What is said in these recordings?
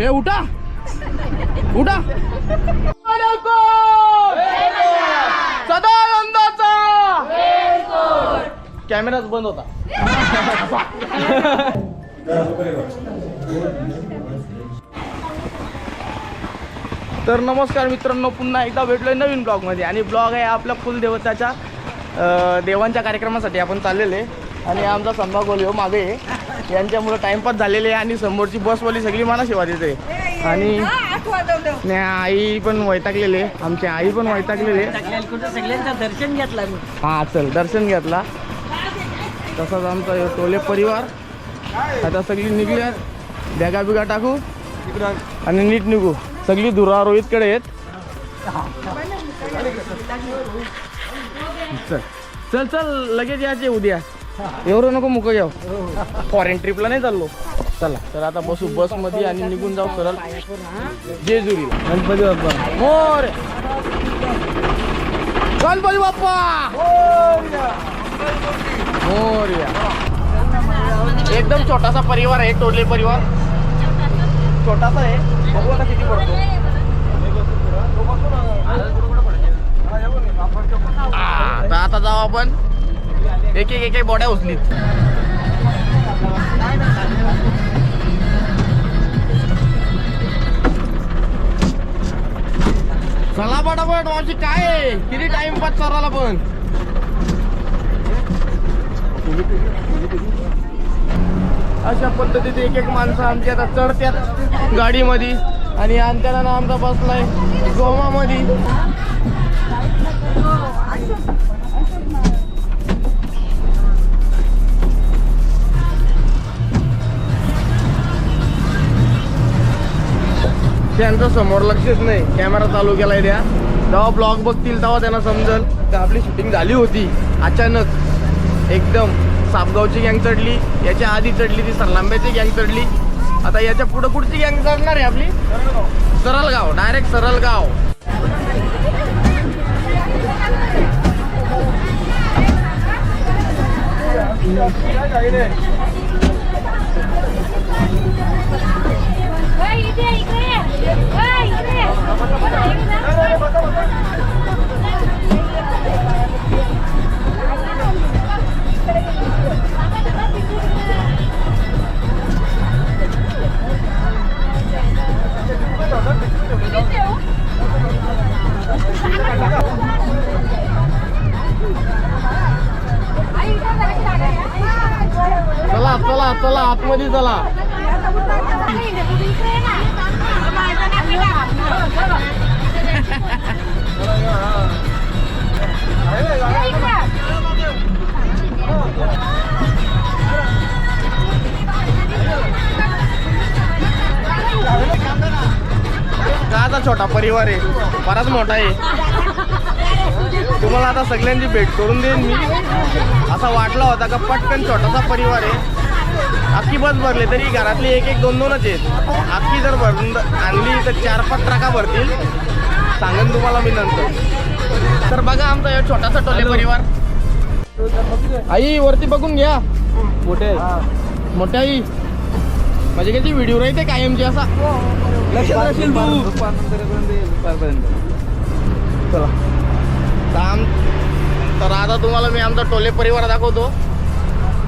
हे उठा. उठा. सदानंदाचा. कॅमेराच बंद होता. तर नमस्कार मित्रांनो पुन्हा एकदा भेटलोय नवीन ब्लॉगमध्ये. आणि ब्लॉग आहे आपल्या कुलदेवताच्या देवांच्या कार्यक्रमासाठी आपण चाललेले. आणि आमचा संभा गोलिओ मागे यांच्यामुळं टाइमपास झालेले आहे आणि समोरची बसवाली सगळी मला सेवा देते. आणि नाही आई पण वैतागलेले आमची आई पण वैतागलेले सगळ्यांचं दर्शन घेतला हा चल दर्शन घेतला. तसाच आमचा टोले परिवार. आता सगळी निघल्या बॅगा बिगा टाकू. आणि नीट निघू. सगळी धुरा रोहितकडे आहेत. चल चल चल लगेच यायचे उद्या. एवढं नको मुक जाऊ फॉरेन ट्रिपला नाही चाललो. चला. तर आता बसू बसमध्ये आणि निघून जाऊ सरळ. जेजुरीला. गणपती बाप्पा. मोर. गणपती बाप्पा! मोरया. एकदम छोटासा परिवार आहे टोले परिवार. छोटासा आहे. बघू आता किती पडतो. आता जाऊ आपण. एक एक एक एक बॉड्या उचलीत. चला पटापट माझी काय आहे? किती टाइमपास चराला पण? अशा पद्धतीत एक एक माणसं आमची आता चढत्यात गाडीमध्ये. आणि आणताना ना आमचा बसलाय. गोमामध्ये. त्यांचं समोर लक्षच नाही. कॅमेरा चालू केलाय त्या. जेव्हा ब्लॉग बघतील तेव्हा त्यांना समजल. तर आपली शूटिंग झाली होती. अचानक एकदम सापगावची गँग चढली. याच्या आधी चढली ती सरलांब्याची गँग चढली. आता याच्या पुढं कुठची गँग चढणार आहे आपली. सरलगाव. डायरेक्ट सरलगाव. Hey, चला चला चला आतमध्ये चला. गाचा छोटा परिवार आहे. बराच मोठा आहे. तुम्हाला आता सगळ्यांची भेट करून देईन मी. असा वाटला होता का पटकन छोटासा परिवार आहे. अख्खी बस भरले तरी घरातले एक एक दोन दोनच आहेत. अख्खी जर भरून आणली तर चार पाच ट्रका भरतील. सांगेन तुम्हाला मी नंतर. तर बघा आमचा हे छोटासा टोले परिवार. आई वरती बघून घ्या. मोठे मोठे आई. म्हणजे किती व्हिडिओ राहते कायमची असा. लक्षात चला. तर आम तर आता तुम्हाला मी आमचा टोले परिवार दाखवतो.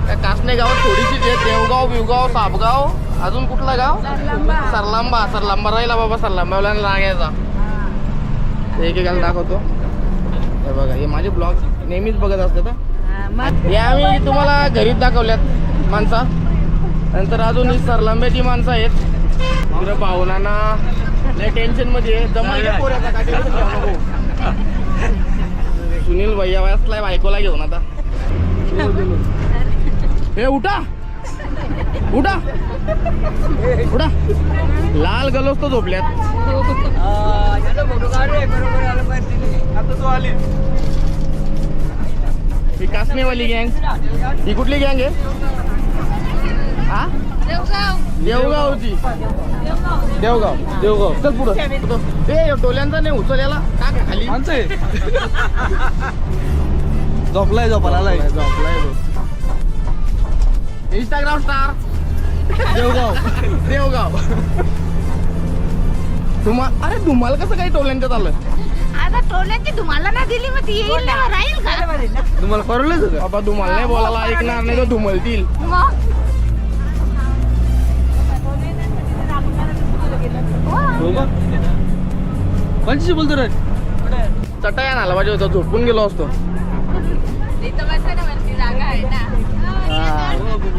त्या कासने गावात थोडीशी आहे देवगाव बिवगाव सापगाव अजून कुठला गाव? सरलांबा. सरलांबा राहिला बाबा सरलांबाला लागायचा एक एकाला दाखवतो. हे बघा हे माझे ब्लॉग नेहमीच बघत असतात हं. आम्ही तुम्हाला घरीच दाखवल्यात माणसा. नंतर अजून ही सरलांब्याची माणसं आहेत. इकडं भावनांना लय टेन्शनमध्ये सुनील भैया वाचलाय बायकोला घेऊन आता. हे उठा. उठा. उठा. लाल गलोस तो झोपल्यात. तू ही कासनेवाली गँग. ही कुठली गँग आहे? हा? देवगावची. देवगाव. देवगाव. चल पुढं. ए टोल्यांचा नाही उचल याला. टाक खाली. झोपलाय झोपाला झोपलाय. इंस्टाग्राम स्टार देवगाव देवगाव तुम्हाला अरे तुम्हाला कसं काही टोल्यांच्यात आलं? आता टोल्याची तुम्हाला ना दिली मग ती येईल ना राहील का? तुम्हाला परवडलं का बाबा तुम्हाला नाही बोलायला ऐकणार नाही तर धुमलतील. मग? हो. बोलतो रे. चटाया नाला पाहिजे होता झोपून गेलो असतो.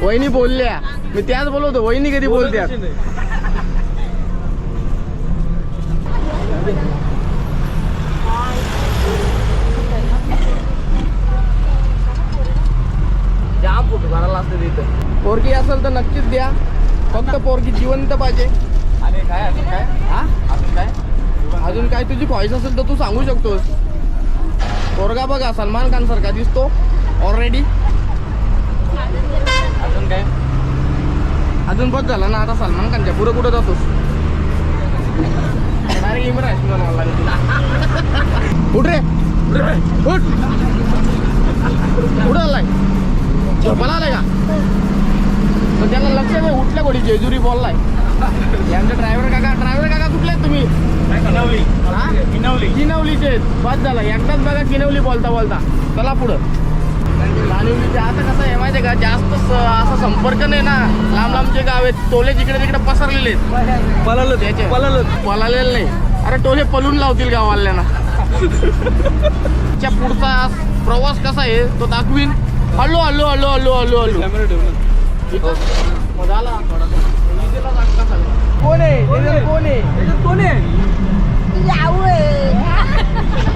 वहिनी बोलल्या. मी त्याच बोलवतो वहिनी कधी बोलत्या जाम असते तिथं. पोरगी असेल तर नक्कीच द्या. फक्त पोरगी जिवंत पाहिजे. काय अजून काय? हा? अजून काय? अजून काय तुझी ख्वाहिश असेल तर तू सांगू शकतोस. पोरगा बघा सलमान खान सारखा दिसतो. ऑलरेडी अजून काय? अजून बस झाला ना आता सलमान खानच्या पुढे कुठं जातोस? डायरेक्ट. उठ रे. उठ. कुठं आलाय? झोपाला आलाय का? तर त्याला लक्ष नाही उठल्या कोणी जेजुरी बोललाय. यांचे ड्रायव्हर काका ड्रायव्हर काका कुठले आहेत तुम्ही? हा? किनवलीचे. बस झालं. एकदाच बघा किनवली बोलता बोलता. चला पुढं. लानिवलीचे आता कसं आहे माहिती आहे का? जास्त असा संपर्क नाही ना. लांब लांबचे गाव आहेत टोले जिकडे तिकडे पसरलेले आहेत. पळालं त्याचे. पळालं पळालेलं नाही. अरे टोले पलून लावतील गाववाल्यांना. च्या पुढचा प्रवास कसा आहे तो दाखवीन. जाग कसा आहे? कोण आहे? इथे कोण आहे? याच्यात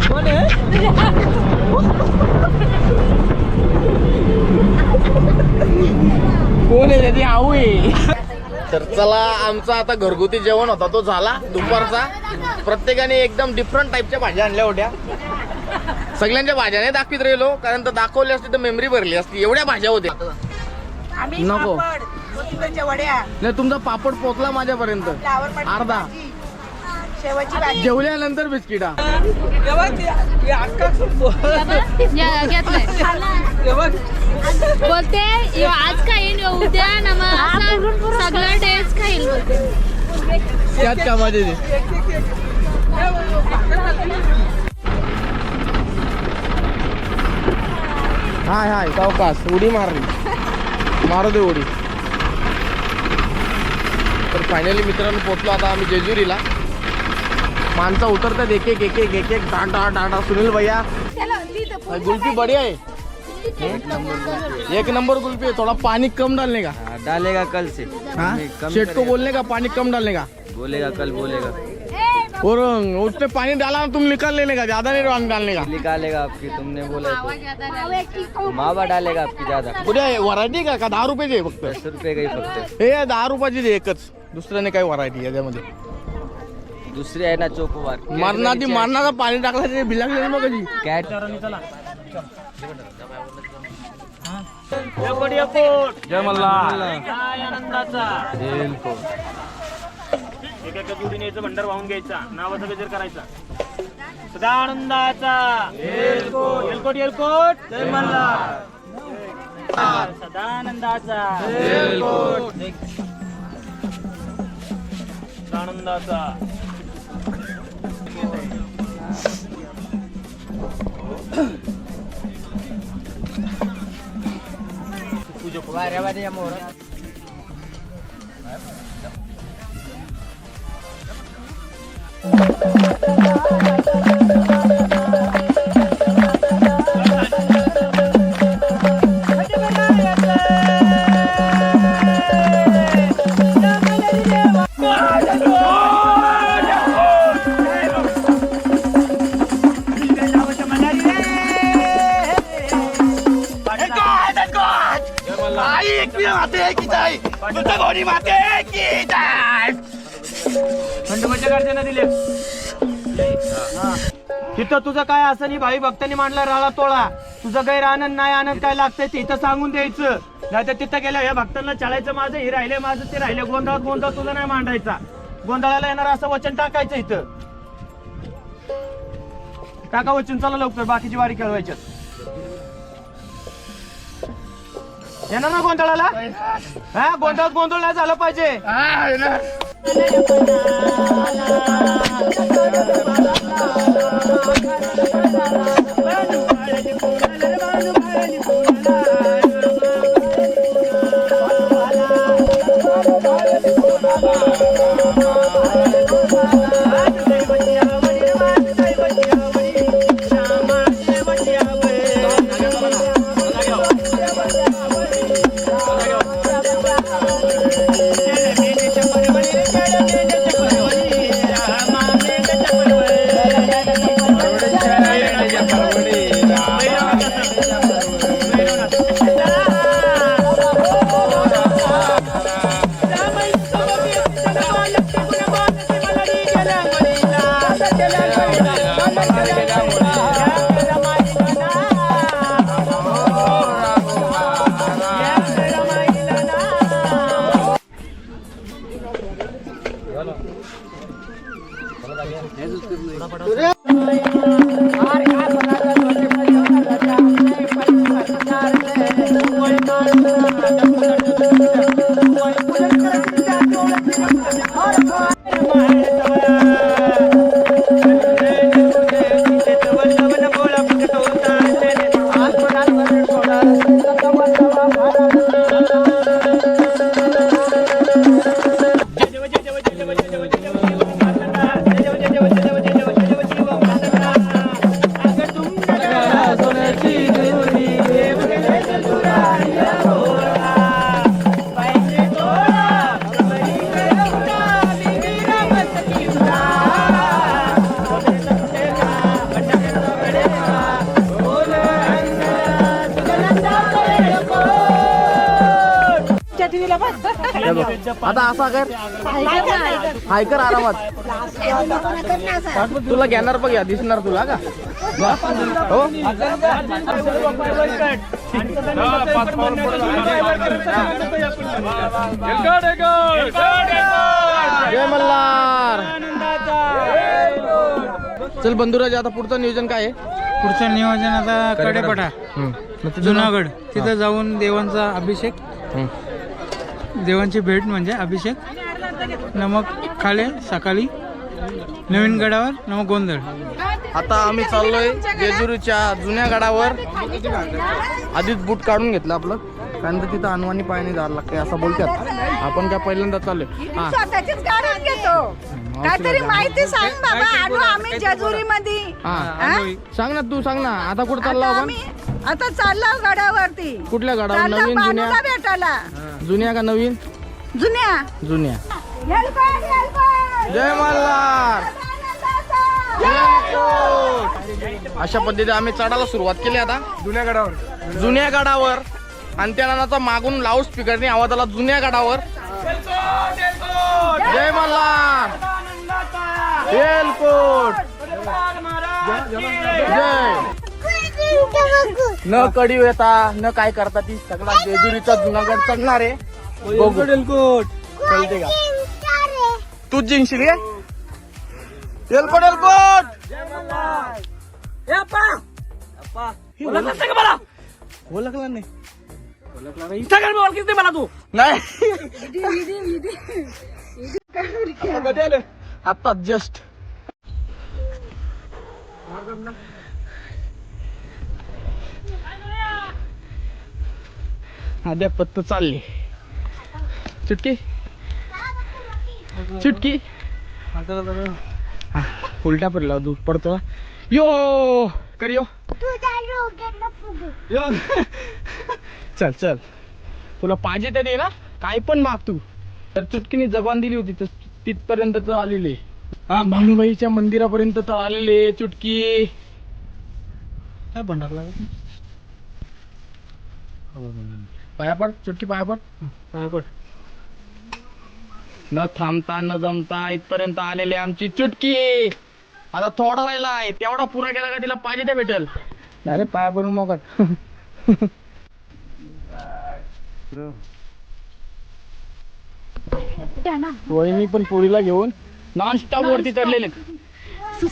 कोण आहे? कोण आहे कोण आहे त्याची आऊ आहे तर चला आमचा आता घरगुती जेवण होता तो झाला दुपारचा. प्रत्येकाने एकदम डिफरंट टाईपच्या भाज्या आणल्या होत्या. सगळ्यांच्या भाज्या नाही दाखवित राहिलो कारण तर दाखवली असती तर मेमरी भरली असती. एवढ्या भाज्या होत्या. आम्ही नको. नाही तुमचा पापड पोचला माझ्यापर्यंत. अर्धा. जेवल्यानंतर बिस्किटा घेतलंय. बोलते यो आज खाईन यो उद्या ना मग असं सगळं डेज खाईल बोलते. त्यात कामाचे ते हाय हाय सावकाश उडी मारली. मारू दे उडी. तर फायनली मित्रांनो पोचलो आता आम्ही जेजुरीला. माणसं उतरतात एक एक एक एक एक एक टाटा टाटा सुनील भैया. गुल्फी बढ़िया है एक नंबर गुल्फी है थोड़ा पानी कम डालने का? डालेगा कल से. कम शेठ को बोलने का पानी कम डालने का? बोलेगा कल बोलेगा. और उसने पानी डाला तुम निकाल लेने का ज्यादा नहीं पानी डालने का? निकालेगा आपकी तुमने बोला तो. मावा डालेगा आपकी ज्यादा. उद्या व्हरायटी का का दहा रुपयाची फक्त? दस रुपये का ही फक्त? हे दहा रुपयाची एकच. दुसऱ्याने काय व्हरायटी याच्यामध्ये दुसरे आहे ना चोकोबार मरणाची मरणाचं पाणी टाकलं ते बिलागले मग कधी? कॅट. जय मल्हार. एका याचं भंडार वाहून घ्यायचा. नावाचा गजर करायचा. सदा आनंदाचा एलकोट एलकोट जय मल्हार. सदा आनंदाचा सदा आनंदाचा खंडोबाच्या तिथं तुझं काय असं नाही भाई? भक्तांनी मांडला राळा तोळा. तुझं गैर आनंद नाही आनंद काय लागतंय ते इथं सांगून द्यायचं. नाही तर तिथं गेल्या या भक्तांना चाळायचं माझं हे राहिले माझं ते राहिले. गोंधळात गोंधळ तुझा नाही मांडायचा. गोंधळाला येणार असं वचन टाकायचं इथं. टाका वचन चला लवकर बाकीची वारी खेळवायच्यात येणार ना गोंधळाला? हा गोंधळात गोंधळ नाही झालं पाहिजे. Thank you. Hallelujah. आता असा कर. हाय कर आरामात. तुला घेणार बघ या दिसणार तुला का? हो? जय मल्हार. चल बंधुराज आता पुढचं नियोजन काय आहे? पुढचं नियोजन आता कडेपटा जुनागड. तिथं जाऊन देवांचा अभिषेक. देवांची भेट म्हणजे अभिषेक नमक खाले सकाळी नवीन गडावर नमक गोंधळ. आता आम्ही चाललोय जेजुरीच्या जुन्या गडावर. आधीच बूट काढून घेतलं आपलं. कारण तर तिथं अनवाणी पायाने जायला लागते असं बोलतात. आपण काय पहिल्यांदा चाललोय? हा. स्वतःचीच गाडी घेतो. काहीतरी माहिती सांग बाबा आलो आम्ही जेजुरी मध्ये हा. सांग ना तू सांग ना. आता कुठं चाललो आपण? आता चाललो गडावरती. कुठल्या गडावर? नवीन जुन्या? भेटायला. जुन्या का नवीन? जुन्या. जुन्या. जय मल्हार. अशा पद्धतीने आम्ही चढायला सुरुवात केली आता. जुन्या गडावर. जुन्या गडावर. आणि त्यानंतर मागून लाऊड स्पीकरने आवाज आला जुन्या गडावर. जय मल्हार. एलकोट जय. न कडी येता न काय करता ती सगळा जेजुरीचा जुनागड चढणार आहे. बघू. चलते का? तूच जिंकशील एलकोट एलकोट! ओळखला नाही. नाही. आता जस्ट अद्या पत्त चालली. चुटकी? चुटकी? उलटा पडला दूध पडतो यो कर यो. यो. चल चल. तुला पाहिजे ते दे ना. काय पण माग तू. तर चुटकीने जबान दिली होती तर तिथपर्यंत तर आलेले. हा भानुबाईच्या मंदिरापर्यंत तर आलेले चुटकी. काय भंडारला पाया पड चुटकी पाया पड. पाया पड. न थांबता न जमता इथपर्यंत आलेले आमची चुटकी. आता थोडा राहिला आहे तेवढा पुरा केला का तिला पाहिजे ते भेटेल. अरे पाया पडून मग वहिनी पण पोरीला घेऊन नॉन स्टॉप वरती चढलेले.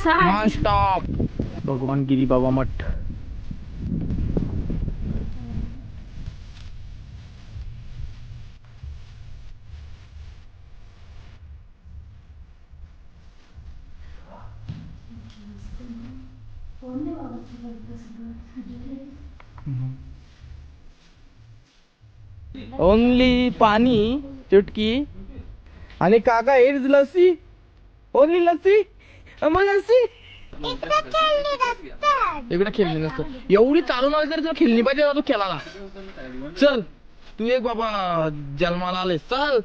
नॉन स्टॉप भगवान गिरी बाबा मठ. ओनली पाणी चुटकी. आणि काका हेच लस्सी. ओनली लस्सी. मग लस्सी. इकडे खेळली नसतं. एवढी चालून आली तरी तुला खेळली पाहिजे तू खेळाला चल तू एक बाबा जन्माला आले. चल.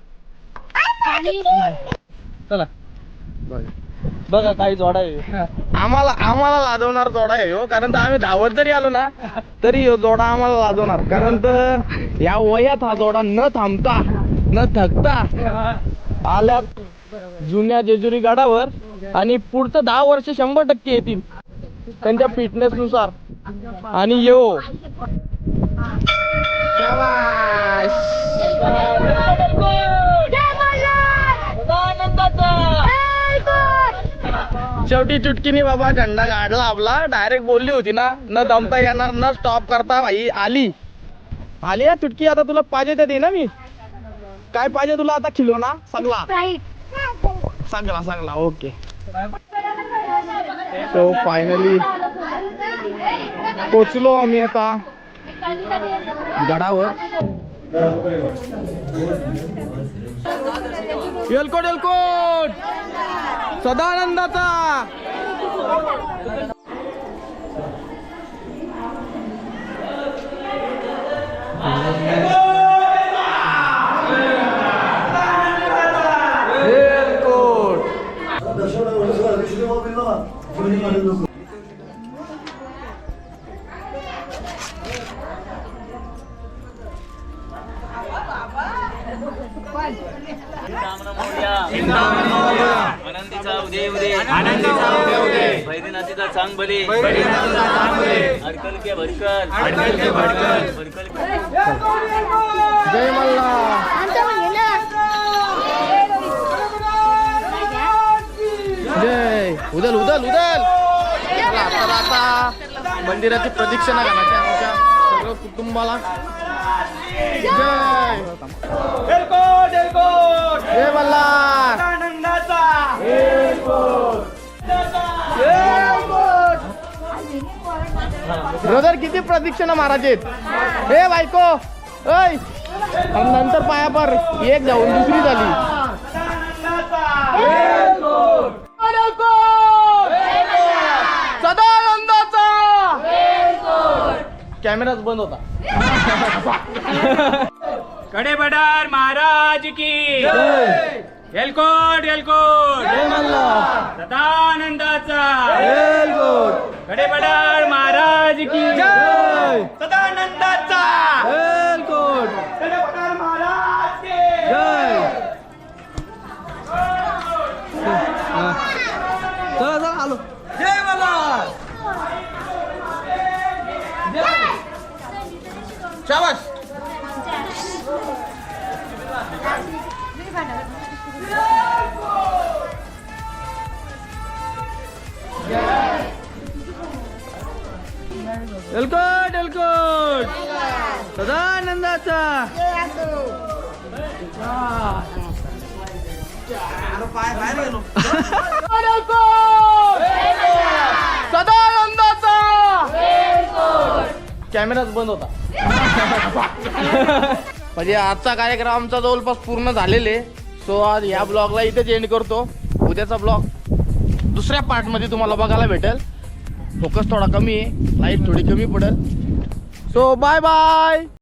चला. बघा काही जोडा आहे. आम्हाला आम्हाला लाजवणार जोडा आहे हो. कारण तर आम्ही धावत जरी आलो ना तरी हो जोडा आम्हाला लाजवणार कारण तर या वयात हा जोडा न थांबता न थकता आल्या जुन्या जेजुरी गडावर आणि पुढचं दहा वर्ष शंभर टक्के येतील त्यांच्या फिटनेस नुसार. आणि येऊ शेवटी चुटकीने बाबा झंडा काढला आपला डायरेक्ट बोलली होती ना न दमता येणार न स्टॉप करता भाई. आली. आली या चुटकी आता तुला पाहिजे ते दे ना मी. काय पाहिजे तुला आता खिलो ना सगळा सगळा सगळा ओके. सो फायनली पोचलो आम्ही आता. गडावर. एलकोट एलकोट सदानंदाचा. एलकोट बैद्यनाथीचा चांग बले अडकल के भडकल अडकल के भडकल भडकल जय मल्हार. जय उदल उदल उदल. चला चला आता मंदिराची प्रदक्षिणा घालायची आमच्या सगळं कुटुंबाला. जय. जय मल्हार. आनंदाचा. ब्रदर किती प्रदक्षिणा मारायचे हे बायको ऐ आणि नंतर पाया पर एक जाऊन दुसरी झाली. सदानंदाचा! कॅमेराच बंद होता. कडे बडार महाराज की। एलकोट एलकोट सदानंदाचा। कडे बडार महाराज की सदानंदाचा! कडे बडार महाराज की चला चला आलो. जय मल्हार शाबाश एलकोट एलकोट सदानंदाचा. सदानंदाचा. कॅमेराच बंद होता. म्हणजे आजचा कार्यक्रम आमचा जवळपास पूर्ण झालेले. सो आज या ब्लॉगला इथेच एंड करतो. उद्याचा ब्लॉग दुसऱ्या पार्टमध्ये तुम्हाला बघायला भेटेल. फोकस थोडा कमी आहे. लाइट थोडी कमी पडेल. So bye bye